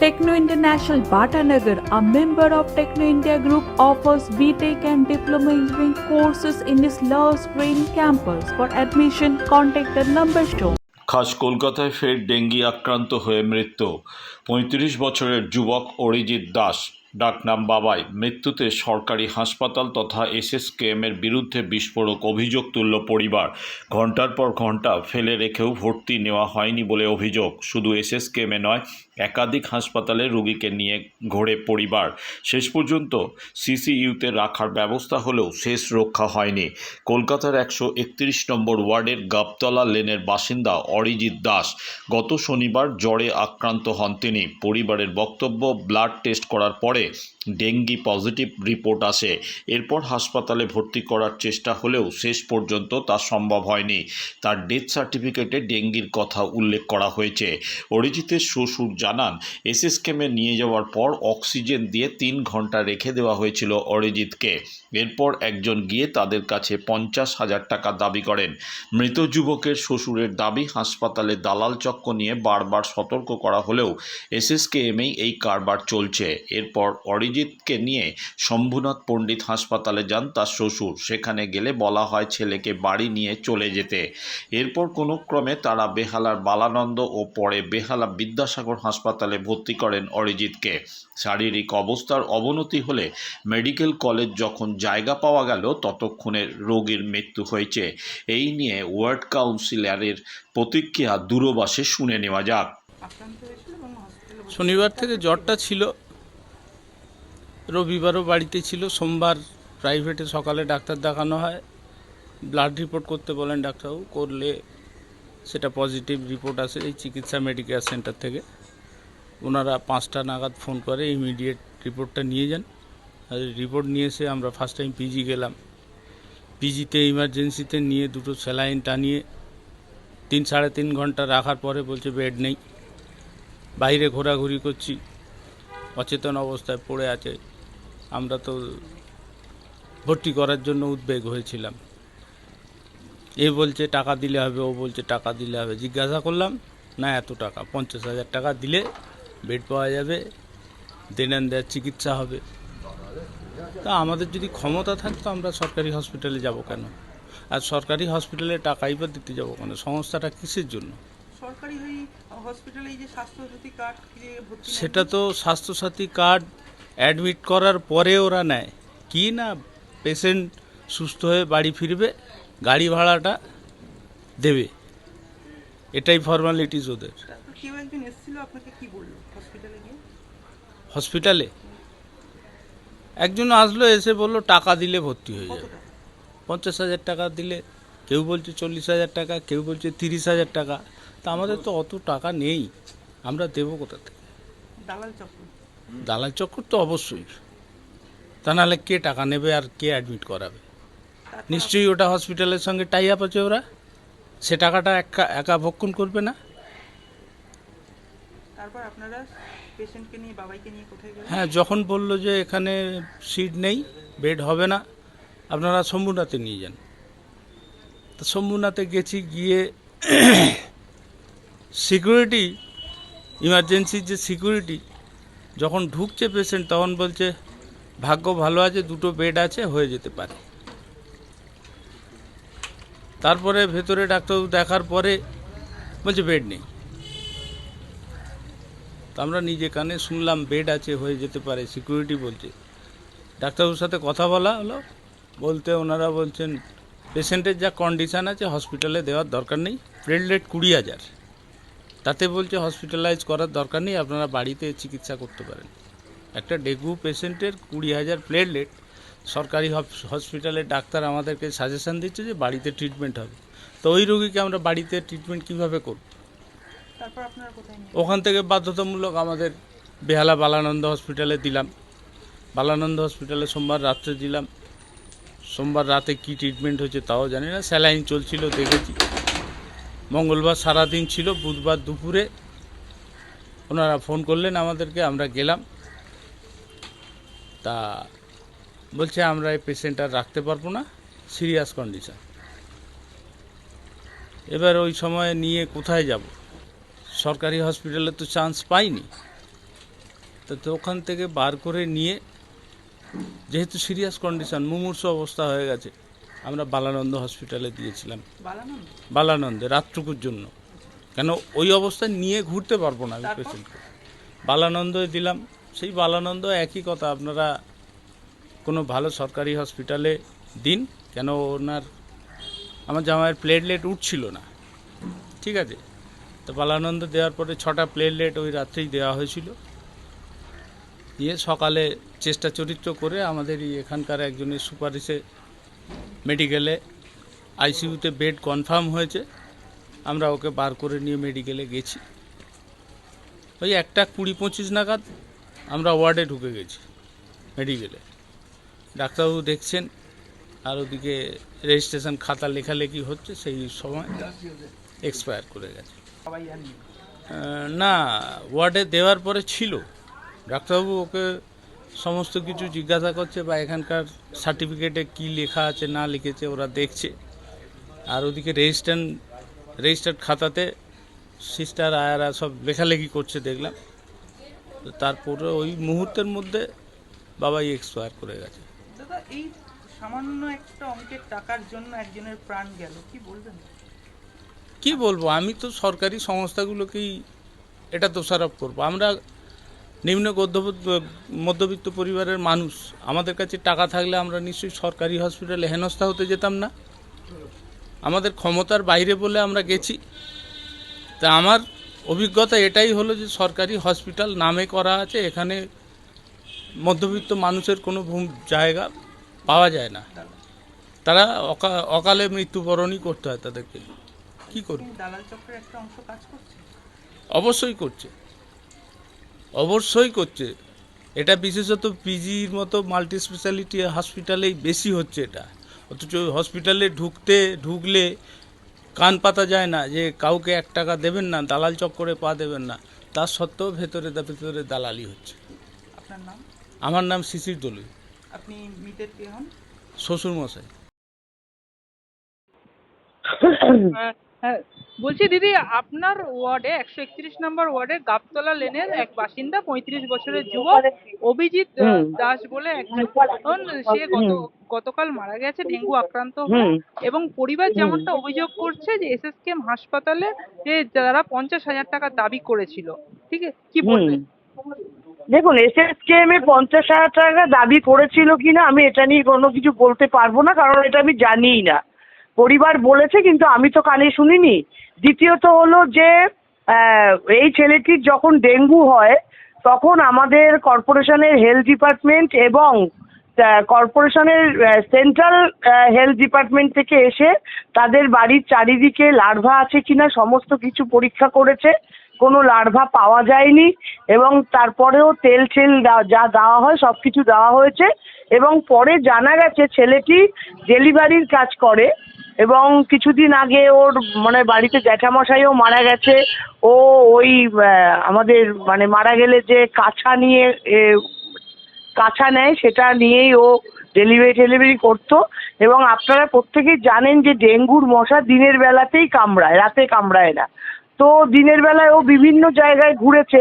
Techno International Bhatanagar, a member of Techno India Group, offers BTEC and Diploma Engineering courses in its Love Green campus. For admission, contact the number shown. খাস কলকাতায় ফের dengue আক্রান্ত হয়ে মৃত্যু পঁয়ত্রিশ বছরের যুবক অরিজিৎ দাস ডাকনাম বাবাই মৃত্যুতে সরকারি হাসপাতাল তথা এসএসকেএম এর বিরুদ্ধে বিস্ফোরক অভিযোগ তুলল পরিবার ঘণ্টার পর ঘণ্টা ফেলে রেখেও ভর্তি নেওয়া হয়নি বলে অভিযোগ শুধু এসএসকেএম নয় একাধিক হাসপাতালে রোগীকে নিয়ে ঘোরে পরিবার। শেষ পর্যন্ত সিসিইউতে রাখার ব্যবস্থা হলেও শেষ রক্ষা হয়নি। কলকাতার একশো একত্রিশ নম্বর ওয়ার্ডের গাবতলা লেনের বাসিন্দা অরিজিৎ দাস গত শনিবার জ্বরে আক্রান্ত হন তিনি। পরিবারের বক্তব্য, ব্লাড টেস্ট করার পরে ডেঙ্গি পজিটিভ রিপোর্ট আসে। এরপর হাসপাতালে ভর্তি করার চেষ্টা হলেও শেষ পর্যন্ত তা সম্ভব হয়নি। তার ডেথ সার্টিফিকেটে ডেঙ্গির কথা উল্লেখ করা হয়েছে। অরিজিতের শ্বশুর জানান, এসএসকেমে নিয়ে যাওয়ার পর অক্সিজেন দিয়ে তিন ঘণ্টা রেখে দেওয়া হয়েছিল অরিজিৎকে এরপর একজন গিয়ে তাদের কাছে পঞ্চাশ হাজার টাকা দাবি করেন। মৃত যুবকের শ্বশুরের দাবি, হাসপাতালে দালাল চক্র নিয়ে বারবার সতর্ক করা হলেও এসএসকেএমেই এই কারবার চলছে। এরপর অরিজিৎকে নিয়ে শম্ভুনাথ পণ্ডিত হাসপাতালে যান তার শ্বশুর। সেখানে গেলে বলা হয় ছেলেকে বাড়ি নিয়ে চলে যেতে। এরপর কোনো ক্রমে তারা বেহালার বালানন্দ ও পরে বেহালা বিদ্যাসাগর হাসপাতালে ভর্তি করেন অরিজিৎকে। শারীরিক অবস্থার অবনতি হলে মেডিকেল কলেজ যখন জায়গা পাওয়া গেল, ততক্ষণে রোগীর মৃত্যু হয়েছে। এই নিয়ে ওয়ার্ড কাউন্সিলরের প্রতিক্রিয়া দূরবাসে শুনে নেওয়া যাক। শনিবার থেকে জ্বরটা ছিল। রবিবারও বাড়িতে ছিল। সোমবার প্রাইভেটে সকালে ডাক্তার দেখানো হয়। ব্লাড রিপোর্ট করতে বলেন ডাক্তারবাবু, করলে সেটা পজিটিভ রিপোর্ট আসে এই চিকিৎসা মেডিকেল সেন্টার থেকে। ওনারা পাঁচটা নাগাদ ফোন করে ইমিডিয়েট রিপোর্টটা নিয়ে যান। আর রিপোর্ট নিয়ে এসে আমরা ফার্স্ট টাইম পিজি গেলাম। পিজিতে ইমার্জেন্সিতে নিয়ে দুটো স্যালাইন টানিয়ে তিন সাড়ে তিন ঘণ্টা রাখার পরে বলছে বেড নেই। বাইরে ঘোরাঘুরি করছি। অচেতন অবস্থায় পড়ে আছে। আমরা তো ভর্তি করার জন্য উদ্বেগ হয়েছিলাম। এ বলছে টাকা দিলে হবে ও বলছে টাকা দিলে হবে। জিজ্ঞাসা করলাম না এত টাকা পঞ্চাশ হাজার টাকা দিলে বেড পাওয়া যাবে দেন অ্যান্ড দেয়ার চিকিৎসা হবে। তা আমাদের যদি ক্ষমতা থাকতো আমরা সরকারি হসপিটালে যাব কেন? আর সরকারি হসপিটালে টাকাই বা দিতে যাব কেন? সংস্থাটা কিসের জন্য? সেটা তো স্বাস্থ্যসাথী কার্ড অ্যাডমিট করার পরে ওরা নেয়। কি না পেশেন্ট সুস্থ হয়ে বাড়ি ফিরবে গাড়ি ভাড়াটা দেবে। এটাই ফর্মালিটিস ওদের। হসপিটালে একজন আসলো এসে বলল টাকা দিলে ভর্তি হয়ে যাবে। পঞ্চাশ হাজার টাকা দিলে কেউ বলছে চল্লিশ হাজার টাকা কেউ বলছে তিরিশ হাজার টাকা। তা আমাদের তো অত টাকা নেই আমরা দেবো কোথা থেকে? দালাল চক্র। দালাল চক্কর তো অবশ্যই। তা নাহলে কে টাকা নেবে আর কে অ্যাডমিট করাবে? নিশ্চয়ই ওটা হসপিটালের সঙ্গে টাই আপ আছে ওরা। সে টাকাটা একা একা ভক্ষণ করবে না। তারপর আপনারা পেশেন্টকে নিয়ে বাবাইকে নিয়ে কোথায় গেলেন? হ্যাঁ যখন বলল যে এখানে সিট নেই বেড হবে না আপনারা শম্ভুনাথে নিয়ে যান। তো শম্ভুনাথে গেছি গিয়ে সিকিউরিটি ইমার্জেন্সির যে সিকিউরিটি যখন ঢুকছে পেশেন্ট তখন বলছে, ভাগ্য ভালো আছে, দুটো বেড আছে, হয়ে যেতে পারে। তারপরে ভেতরে ডাক্তারবাবু দেখার পরে বলছে বেড নেই। আমরা নিজে কানে শুনলাম বেড আছে, হয়ে যেতে পারে সিকিউরিটি বলছে। ডাক্তারবাবুর সাথে কথা বলা হলো, বলতে ওনারা বলছেন পেশেন্টের যা কন্ডিশান আছে হসপিটালে দেওয়ার দরকার নেই প্লেটলেট কুড়ি হাজার। তাতে বলছে হসপিটালাইজ করার দরকার নেই আপনারা বাড়িতে চিকিৎসা করতে পারেন। একটা ডেঙ্গু পেশেন্টের কুড়ি হাজার প্লেটলেট সরকারি হসপিটালের ডাক্তার আমাদেরকে সাজেশন দিচ্ছে যে বাড়িতে ট্রিটমেন্ট হবে। তো ওই রোগীকে আমরা বাড়িতে ট্রিটমেন্ট কীভাবে করব? ওখান থেকে বাধ্যতামূলক আমাদের বেহালা বালানন্দ হসপিটালে দিলাম। বালানন্দ হসপিটালে সোমবার রাত্রে দিলাম। সোমবার রাতে কি ট্রিটমেন্ট হয়েছে তাও জানি না। স্যালাইন চলছিল দেখেছি। মঙ্গলবার সারাদিন ছিল, বুধবার দুপুরে ওনারা ফোন করলেন, আমাদেরকে আমরা গেলাম। তা বলছে, আমরা এই পেশেন্ট আর রাখতে পারব না সিরিয়াস কন্ডিশন এবার ওই সময় নিয়ে কোথায় যাব? সরকারি হসপিটালে তো চান্স পাইনি। তো তো ওখান থেকে বার করে নিয়ে, যেহেতু সিরিয়াস কন্ডিশন মুমূর্ষ অবস্থা হয়ে গেছে। আমরা বালানন্দ হসপিটালে দিয়েছিলাম। বালানন্দে? রাতটুকুর জন্য। কেন ওই অবস্থায় নিয়ে ঘুরতে পারব না আমি? পেশেন্টকে বালানন্দে দিলাম। সেই বালানন্দ একই কথা আপনারা কোনো ভালো সরকারি হসপিটালে দিন কেন ওনার আমার জামাইয়ের প্লেটলেট উঠছিল না। ঠিক আছে? তো বালানন্দ দেওয়ার পরে ছটা প্লেটলেট ওই রাত্রেই দেওয়া হয়েছিল। দিয়ে সকালে চেষ্টা চরিত্র করে আমাদের এই এখানকার একজনের সুপারিশে মেডিকেলে আইসিইউতে বেড কনফার্ম হয়েছে। আমরা ওকে বার করে নিয়ে মেডিকেলে গেছি। ওই একটা কুড়ি পঁচিশ নাগাদ আমরা ওয়ার্ডে ঢুকে গেছি মেডিকেলে। ডাক্তারবাবু দেখছেন, আর ওদিকে রেজিস্ট্রেশন খাতা লেখালেখি হচ্ছে, সেই সময় এক্সপায়ার করে গেছে। না, ওয়ার্ডে দেওয়ার পরে ছিল। ডাক্তারবাবু ওকে সমস্ত কিছু জিজ্ঞাসা করছে বা এখানকার সার্টিফিকেটে কি লেখা আছে না লিখেছে ওরা দেখছে। আর ওদিকে রেজিস্ট্যান্ট রেজিস্টার্ড খাতাতে সিস্টার আয়ারা সব লেখালেখি করছে দেখলাম। তো তারপরে ওই মুহূর্তের মধ্যে বাবাই এক্সপায়ার করে গেছে। দাদা এই সামান্য একটা অঙ্কের টাকার জন্য একজনের প্রাণ গেল কি বলবেন? কি বলব? আমি তো সরকারি সংস্থাগুলোকেই এটা দোষারোপ করব। আমরা নিম্ন মধ্যবিত্ত মধ্যবিত্ত পরিবারের মানুষ আমাদের কাছে টাকা থাকলে আমরা নিশ্চয়ই সরকারি হসপিটালে হেনস্থা হতে যেতাম না। আমাদের ক্ষমতার বাইরে বলে আমরা গেছি। তা আমার অভিজ্ঞতা এটাই হলো যে সরকারি হসপিটাল নামে করা আছে এখানে মধ্যবিত্ত মানুষের কোনো ভূম- জায়গা পাওয়া যায় না। তারা অকালে মৃত্যুবরণই করতে হয় তাদেরকে। কি করবে? অবশ্যই করছে। অবশ্যই করছে। এটা বিশেষত পিজির মতো মাল্টি স্পেশালিটি হসপিটালেই বেশি হচ্ছে এটা। অথচ হসপিটালে ঢুকতে ঢুকলে কান পাতা যায় না যে কাউকে এক টাকা দেবেন না দালাল চক্করে পা দেবেন না। তার সত্ত্বেও ভেতরে দা- ভেতরে দালালি হচ্ছে। আপনার নাম? আমার নাম শিশির দলুই আপনি মিটের কে হন? শ্বশুর মশাই হ্যাঁ বলছি দিদি আপনার ওয়ার্ডে একশো একত্রিশ নম্বর ওয়ার্ডে গাবতলা লেনের এক বাসিন্দা পঁয়ত্রিশ বছরের যুবক অভিজিৎ দাস বলে একজন। সে গত গতকাল মারা গেছে ডেঙ্গু আক্রান্ত হয়ে। এবং পরিবার যেমনটা অভিযোগ করছে যে এসএসকেএম হাসপাতালে যে যারা পঞ্চাশ হাজার টাকা দাবি করেছিল। ঠিক আছে? কি বলবেন। দেখুন এসএসকেএম এ পঞ্চাশ হাজার টাকা দাবি করেছিল কিনা আমি এটা নিয়ে কোনো কিছু বলতে পারব না কারণ এটা আমি জানিই না। পরিবার বলেছে কিন্তু আমি তো কানে শুনিনি। দ্বিতীয়ত হলো যে এই ছেলেটির যখন ডেঙ্গু হয়, তখন আমাদের কর্পোরেশনের হেলথ ডিপার্টমেন্ট এবং কর্পোরেশনের সেন্ট্রাল হেলথ ডিপার্টমেন্ট থেকে এসে তাদের বাড়ির চারিদিকে লার্ভা আছে কিনা সমস্ত কিছু পরীক্ষা করেছে। কোনো লার্ভা পাওয়া যায়নি এবং তারপরেও তেল ছেল যা দেওয়া হয় সব কিছু দেওয়া হয়েছে এবং পরে জানা গেছে ছেলেটি ডেলিভারির কাজ করে। এবং কিছুদিন আগে ওর মানে বাড়িতে জ্যাঠামশাইও মারা গেছে। ও ওই আমাদের মানে মারা গেলে যে কাছা নিয়ে কাছা নেয় সেটা নিয়েই ও ডেলিভারি টেলিভারি করতো। এবং আপনারা প্রত্যেকেই জানেন যে ডেঙ্গুর মশা দিনের বেলাতেই কামড়ায়, রাতে কামড়ায় না। তো দিনের বেলায় ও বিভিন্ন জায়গায় ঘুরেছে,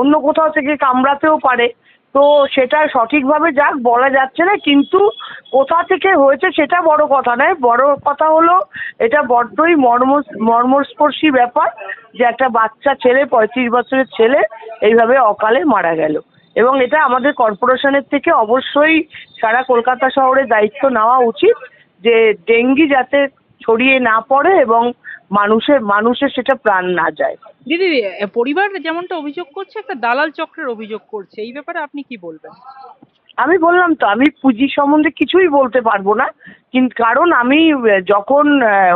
অন্য কোথাও থেকে কামড়াতেও পারে। তো সেটা সঠিকভাবে যাক, বলা যাচ্ছে না, কিন্তু কোথা থেকে হয়েছে সেটা বড় কথা নয়। বড় কথা হলো, এটা বড্ডই মর্ম, মর্মস্পর্শী ব্যাপার যে একটা বাচ্চা ছেলে, পঁয়ত্রিশ বছরের ছেলে, এইভাবে অকালে মারা গেল। এবং এটা আমাদের কর্পোরেশনের থেকে অবশ্যই সারা কলকাতা শহরে দায়িত্ব নেওয়া উচিত যে ডেঙ্গি যাতে ছড়িয়ে না পড়ে এবং মানুষের মানুষের সেটা প্রাণ না যায়। দিদি পরিবার যেমনটা অভিযোগ করছে একটা দালাল চক্রের অভিযোগ করছে। এই ব্যাপারে আপনি কি বলবেন? আমি বললাম তো আমি পুঁজি সম্বন্ধে কিছুই বলতে পারব না। কিন্তু কারণ আমি যখন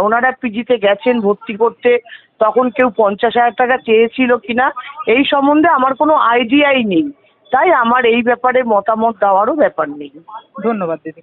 ওনারা পিজিতে গেছেন ভর্তি করতে তখন কেউ পঞ্চাশ হাজার টাকা চেয়েছিল কিনা এই সম্বন্ধে আমার কোনো আইডিয়াই নেই। তাই আমার এই ব্যাপারে মতামত দেওয়ারও ব্যাপার নেই। ধন্যবাদ দিদি।